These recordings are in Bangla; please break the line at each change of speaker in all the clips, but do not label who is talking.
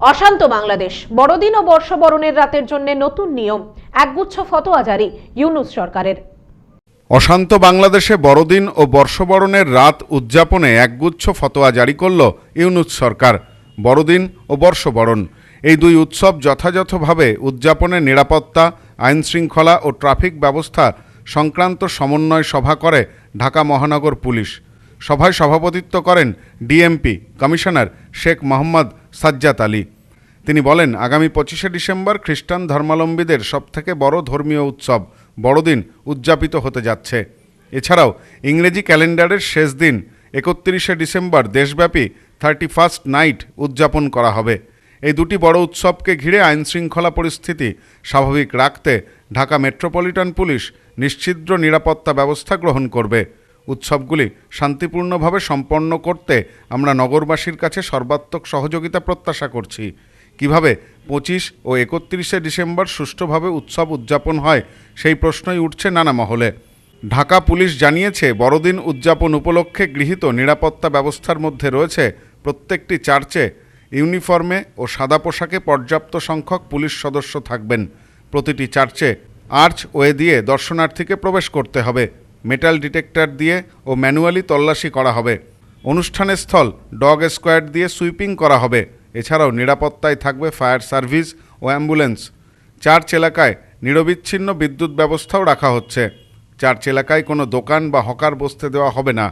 অশান্ত বাংলাদেশ। বড়দিন ও বর্ষবরণের রাতের জন্য নতুন নিয়ম, একগুচ্ছ ফতোয়া জারি ইউনুস সরকারের।
অশান্ত বাংলাদেশে বড়দিন ও বর্ষবরণের রাত উদযাপনে একগুচ্ছ ফতোয়া জারি করল ইউনুস সরকার, বড়দিন ও বর্ষবরণ। এই দুই উৎসব যথাযথভাবে উদযাপনের নিরাপত্তা আইন শৃঙ্খলা ও ট্রাফিক ব্যবস্থা সংক্রান্ত সমন্বয় সভা করে ঢাকা মহানগর পুলিশ। সভায় সভাপতিত্ব করেন ডিএমপি কমিশনার শেখ মোহাম্মদ সাজ্জাদ আলী। তিনি বলেন, আগামী পঁচিশে ডিসেম্বর খ্রিস্টান ধর্মাবলম্বীদের সবথেকে বড় ধর্মীয় উৎসব বড়দিন উদযাপিত হতে যাচ্ছে। এছাড়াও ইংরেজি ক্যালেন্ডারের শেষ দিন একত্রিশে ডিসেম্বর দেশব্যাপী থার্টি ফার্স্ট নাইট উদযাপন করা হবে। এই দুটি বড় উৎসবকে ঘিরে আইনশৃঙ্খলা পরিস্থিতি স্বাভাবিক রাখতে ঢাকা মেট্রোপলিটন পুলিশ নিশ্ছিদ্র নিরাপত্তা ব্যবস্থা গ্রহণ করবে। উৎসবগুলি শান্তিপূর্ণভাবে সম্পন্ন করতে আমরা নগরবাসীর কাছে সর্বাত্মক সহযোগিতা প্রত্যাশা করছি। কীভাবে পঁচিশ ও একত্রিশে ডিসেম্বর সুষ্ঠুভাবে উৎসব উদযাপন হয় সেই প্রশ্নই উঠছে নানা মহলে। ঢাকা পুলিশ জানিয়েছে, বড়দিন উদযাপন উপলক্ষে গৃহীত নিরাপত্তা ব্যবস্থার মধ্যে রয়েছে প্রত্যেকটি চার্চে ইউনিফর্মে ও সাদা পোশাকে পর্যাপ্ত সংখ্যক পুলিশ সদস্য থাকবেন। প্রতিটি চার্চে আর্চ ওয়ে দিয়ে দর্শনার্থীকে প্রবেশ করতে হবে। মেটাল ডিটেক্টর দিয়ে ও ম্যানুয়ালি তল্লাশি করা হবে। অনুষ্ঠানের স্থল ডগ স্কোয়াড দিয়ে সুইপিং করা হবে। এছাড়াও নিরাপত্তায় থাকবে ফায়ার সার্ভিস ও অ্যাম্বুলেন্স চার্চ এলাকায় নিরবিচ্ছিন্ন বিদ্যুৎ ব্যবস্থাও রাখা হচ্ছে। চার্চ এলাকায় কোনো দোকান বা হকার বসতে দেওয়া হবে না।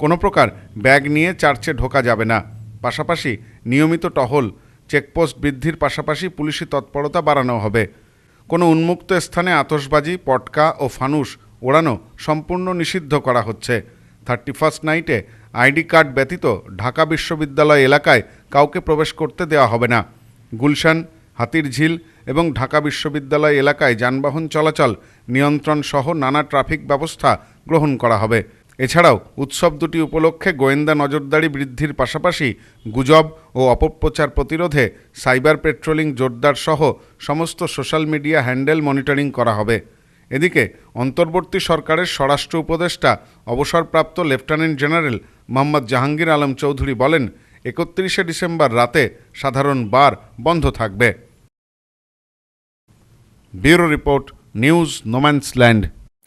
কোনো প্রকার ব্যাগ নিয়ে চার্চে ঢোকা যাবে না। পাশাপাশি নিয়মিত টহল চেকপোস্ট বৃদ্ধির পাশাপাশি পুলিশি তৎপরতা বাড়ানো হবে। কোনো উন্মুক্ত স্থানে আতসবাজি পটকা ও ফানুস ওড়ানো সম্পূর্ণ নিষিদ্ধ করা হচ্ছে। থার্টি ফার্স্ট নাইটে আইডি কার্ড ব্যতীত ঢাকা বিশ্ববিদ্যালয় এলাকায় কাউকে প্রবেশ করতে দেওয়া হবে না। গুলশান হাতির ঝিল এবং ঢাকা বিশ্ববিদ্যালয় এলাকায় যানবাহন চলাচল নিয়ন্ত্রণ সহ নানা ট্রাফিক ব্যবস্থা গ্রহণ করা হবে। এছাড়াও উৎসব দুটি উপলক্ষে গোয়েন্দা নজরদারি বৃদ্ধির পাশাপাশি গুজব ও অপপ্রচার প্রতিরোধে সাইবার পেট্রোলিং জোরদার সহ সমস্ত সোশ্যাল মিডিয়া হ্যান্ডেল মনিটরিং করা হবে। এদিকে, অন্তর্বর্তী সরকারের স্বরাষ্ট্র উপদেষ্টা, অবসরপ্রাপ্ত লেফটেন্যান্ট জেনারেল মোহাম্মদ জাহাঙ্গীর আলম চৌধুরী বলেন, একত্রিশে ডিসেম্বর রাতে সাধারণ বার বন্ধ থাকবে। Bureau report, news, no man's land.